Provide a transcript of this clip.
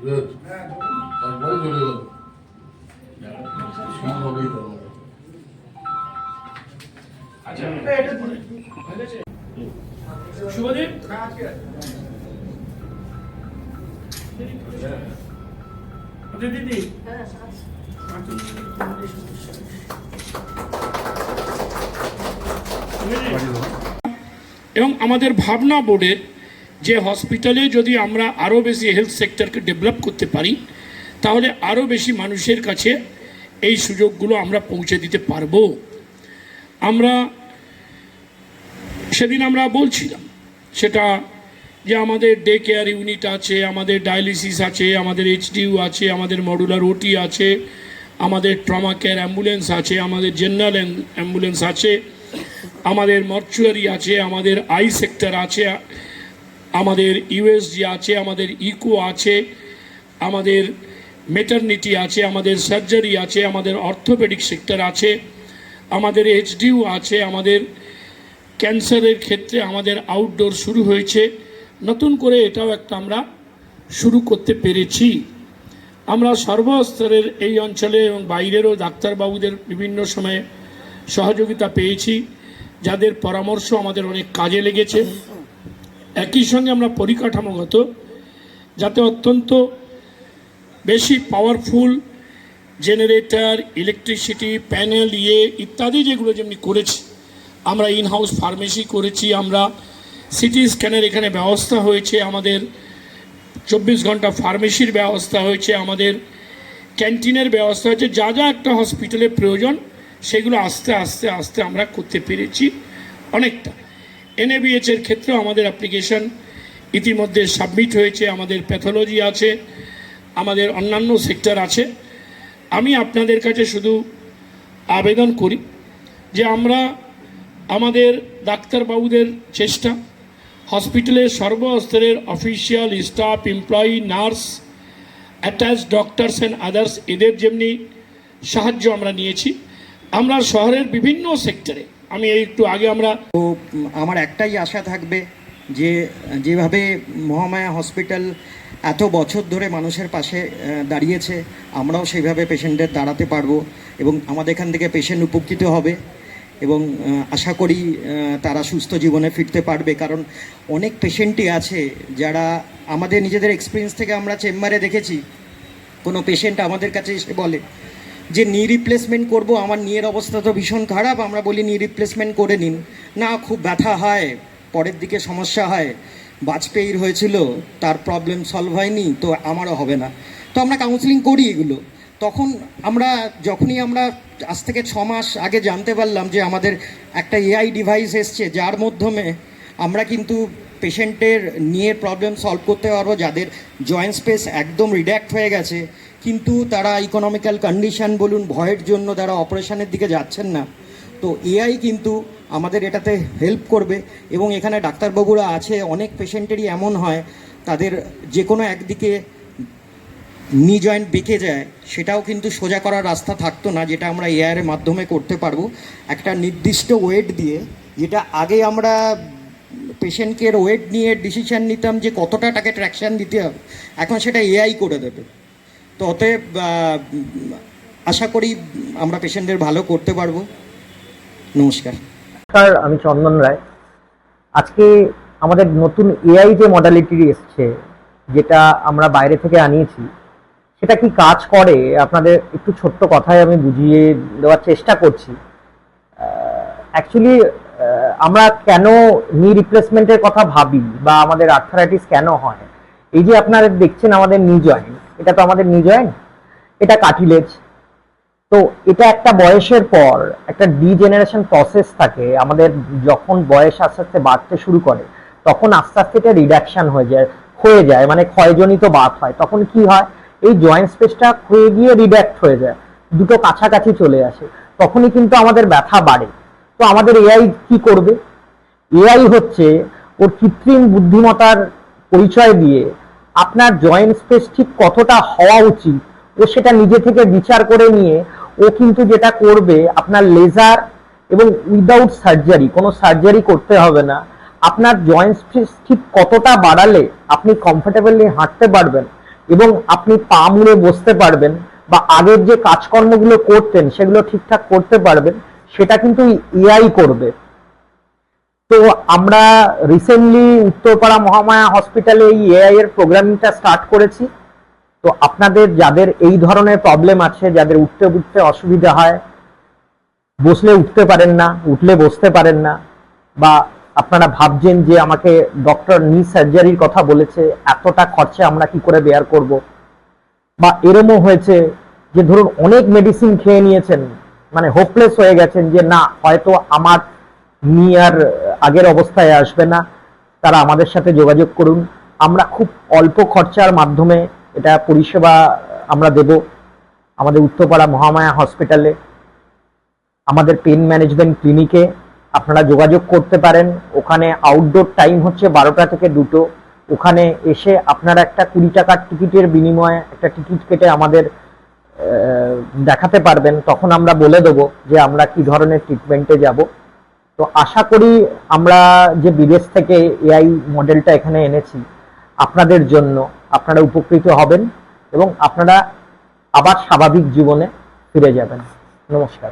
একবারে চলে গেল আচ্ছা। শুভদীপ? দিদি। এবং আমাদের ভাবনা বোর্ডের যে হসপিটালে যদি আমরা আরও বেশি হেলথ সেক্টরকে ডেভেলপ করতে পারি, তাহলে আরও বেশি মানুষের কাছে এই সুযোগগুলো আমরা পৌঁছে দিতে পারব। আমরা সেদিন আমরা বলছিলাম, সেটা যে আমাদের ডে কেয়ার ইউনিট আছে, আমাদের ডায়ালিসিস আছে, আমাদের এইচডিইউ আছে, আমাদের মডুলার ওটি আছে, আমাদের ট্রমা কেয়ার অ্যাম্বুলেন্স আছে, আমাদের জেনারেল অ্যাম্বুলেন্স আছে, আমাদের মর্চুয়ারি আছে, আমাদের আই সেক্টর আছে আমাদের ইউএসজি আছে, আমাদের ইকো আছে, আমাদের মেটারনিটি আছে, আমাদের সার্জারি আছে, আমাদের অর্থোপেডিক সেক্টর আছে, আমাদের এইচডিইউ আছে, আমাদের ক্যান্সারের ক্ষেত্রে আমাদের আউটডোর শুরু হয়েছে। নতুন করে এটাও একটা আমরা শুরু করতে পেরেছি। আমরা সর্বস্তরের এই অঞ্চলে এবং বাইরেরও ডাক্তারবাবুদের বিভিন্ন সময়ে সহযোগিতা পেয়েছি, যাদের পরামর্শ আমাদের অনেক কাজে লেগেছে। একই সঙ্গে আমরা পরিকাঠামোগত, যাতে অত্যন্ত বেশি পাওয়ারফুল জেনারেটর ইলেকট্রিসিটি প্যানেল ইয়ে ইত্যাদি যেগুলো যেমনি করেছি। আমরা ইন হাউস ফার্মেসি করেছি, আমরা সিটি স্ক্যানের এখানে ব্যবস্থা হয়েছে, আমাদের চব্বিশ ঘণ্টা ফার্মেসির ব্যবস্থা হয়েছে, আমাদের ক্যান্টিনের ব্যবস্থা হয়েছে। যা যা একটা হসপিটালে প্রয়োজন, সেগুলো আস্তে আস্তে আস্তে আমরা করতে পেরেছি অনেকটা। এনএবিএচ এর ক্ষেত্রেও আমাদের অ্যাপ্লিকেশন ইতিমধ্যে সাবমিট হয়েছে, আমাদের প্যাথোলজি আছে, আমাদের অন্যান্য সেক্টর আছে। আমি আপনাদের কাছে শুধু আবেদন করি যে আমরা আমাদের ডাক্তারবাবুদের চেষ্টা হসপিটালের সর্বস্তরের official staff employee nurse attach doctors and others এদের যেমনি সাহায্য আমরা নিয়েছি, আমরা শহরের বিভিন্ন সেক্টরে আমি একটু আগে আমরা তো আমার একটাই আশা থাকবে যে, যেভাবে মহামায়া হসপিটাল এত বছর ধরে মানুষের পাশে দাঁড়িয়েছে, আমরাও সেইভাবে পেশেন্টদের দাঁড়াতে পারব এবং আমাদের এখান থেকে পেশেন্ট উপকৃত হবে এবং আশা করি তারা সুস্থ জীবনে ফিরতে পারবে। কারণ অনেক পেশেন্টই আছে যারা আমাদের নিজেদের এক্সপিরিয়েন্স থেকে আমরা চেম্বারে দেখেছি। কোনো পেশেন্ট আমাদের কাছে এসে বলে যে নি রিপ্লেসমেন্ট করব, আমার নিয়ের অবস্থা তো ভীষণ খারাপ, আমরা বলি নি রিপ্লেসমেন্ট করে নিন। না, খুব ব্যথা হয়, পরের দিকে সমস্যা হয়, বাজপেয়ীর হয়েছিল, তার প্রবলেম সলভ হয়নি, তো আমারও হবে না। তো আমরা কাউন্সিলিং করি এগুলো। তখন আমরা, যখনই আমরা আজ থেকে ছ মাস আগে জানতে পারলাম যে আমাদের একটা এআই ডিভাইস এসছে, যার মাধ্যমে আমরা কিন্তু পেশেন্টের নিয়ে প্রবলেম সলভ করতে পারব, যাদের জয়েন্ট স্পেস একদম রিডাক্ট হয়ে গেছে। কিন্তু তারা ইকোনমিক্যাল কন্ডিশন বলুন, ভয়ের জন্য তারা অপারেশনের দিকে যাচ্ছেন না। তো এআই কিন্তু আমাদের এটাতে হেল্প করবে এবং এখানে ডাক্তারবাবুরা আছে, অনেক পেশেন্টেরই এমন হয়, তাদের যে কোনো একদিকে নি জয়েন্ট বেঁকে যায়, সেটাও কিন্তু সোজা করার রাস্তা থাকতো না, যেটা আমরা এআইয়ের মাধ্যমে করতে পারব। একটা নির্দিষ্ট ওয়েট দিয়ে, যেটা আগে আমরা পেশেন্টকে ওয়েট নিয়ে ডিসিশন নিতাম যে কতটা তাকে ট্র্যাকশন দিতে হবে, এখন সেটা এআই করে দেবে। তো অতএব আশা করি আমরা পেশেন্টদের ভালো করতে পারব। নমস্কার। নমস্কার আমি চন্দন রায়। আজকে আমাদের নতুন এআই যে মডালিটি এসছে, যেটা আমরা বাইরে থেকে আনিয়েছি, সেটা কি কাজ করে? আপনাদের একটু ছোট্ট কথায় আমি বুঝিয়ে দেওয়ার চেষ্টা করছি। অ্যাকচুয়ালি আমরা কেন নি রিপ্লেসমেন্টের কথা ভাবি বা আমাদের আর্থারাইটিস কেন হয়? এই যে আপনারা দেখছেন আমাদের নি জয়েন্ট এটা তো আমাদের নি জয়েন্ট এটা কাটিলেজ। তো এটা একটা বয়সের পর, একটা ডিজেনারেশন প্রসেস থাকে, আমাদের যখন বয়স আস্তে আস্তে বাড়তে শুরু করে, তখন আস্তে আস্তে এটা রিডাকশন হয়ে যায় হয়ে যায় মানে ক্ষয়জনিত বাত হয়। তখন কি হয়, এই জয়েন্ট স্পেসটা ক্ষয়ে গিয়ে রিডাক্ট হয়ে যায়, দুটো কাছাকাছি চলে আসে, তখনই কিন্তু আমাদের ব্যথা বাড়ে। তো আমাদের এআই কি করবে? এআই হচ্ছে ওর কৃত্রিম বুদ্ধিমত্তার পরিচয় দিয়ে আপনার জয়েন্ট স্পেস ঠিক কতটা হওয়া উচিত, ও সেটা নিজে থেকে বিচার করে নিয়ে, ও কিন্তু যেটা করবে, আপনার লেজার এবং উইদাউট সার্জারি কোনো সার্জারি করতে হবে না। আপনার জয়েন্ট স্পেস ঠিক কতটা বাড়ালে আপনি কমফোর্টেবলি হাঁটতে পারবেন এবং আপনি পা মুড়ে বসতে পারবেন বা আগের যে কাজকর্মগুলো করতেন, সেগুলো ঠিকঠাক করতে পারবেন, সেটা কিন্তু এআই করবে। তো আমরা রিসেন্টলি উত্তরপাড়া মহামায়া হসপিটালে এই এআই এর প্রোগ্রামিংটা স্টার্ট করেছি। তো আপনাদের যাদের এই ধরনের প্রবলেম আছে, যাদের উঠতে উঠতে অসুবিধা হয়, বসলে উঠতে পারেন না, উঠলে বসতে পারেন না, বা আপনারা ভাবছেন যে আমাকে ডক্টর নি সার্জারির কথা বলেছে, এতটা খরচা আমরা কি করে বেয়ার করব? বা এরমও হয়েছে যে ধরুন অনেক মেডিসিন খেয়ে নিয়েছেন মানে হোপলেস হয়ে গেছেন যে না, হয়তো আমার নি আর আগের অবস্থায় আসবে না। তারা আমাদের সাথে যোগাযোগ করুন। আমরা খুব অল্প খরচার মাধ্যমে এটা পরিষেবা আমরা দেব আমাদের উত্তরপাড়া মহামায়া হসপিটালে আমাদের পেন ম্যানেজমেন্ট ক্লিনিকে আপনারা যোগাযোগ করতে পারেন। ওখানে আউটডোর টাইম হচ্ছে বারোটা থেকে দুটো। ওখানে এসে আপনারা একটা কুড়ি টাকার টিকিটের বিনিময়ে একটা টিকিট কেটে আমাদের দেখাতে পারবেন। তখন আমরা বলে দেবো যে আমরা কি ধরনের ট্রিটমেন্টে যাব। তো আশা করি আমরা যে বিদেশ থেকে এআই মডেলটা এখানে এনেছি, আপনাদের জন্য আপনারা উপকৃত হবেন এবং আপনারা আবার স্বাভাবিক জীবনে ফিরে যাবেন। নমস্কার।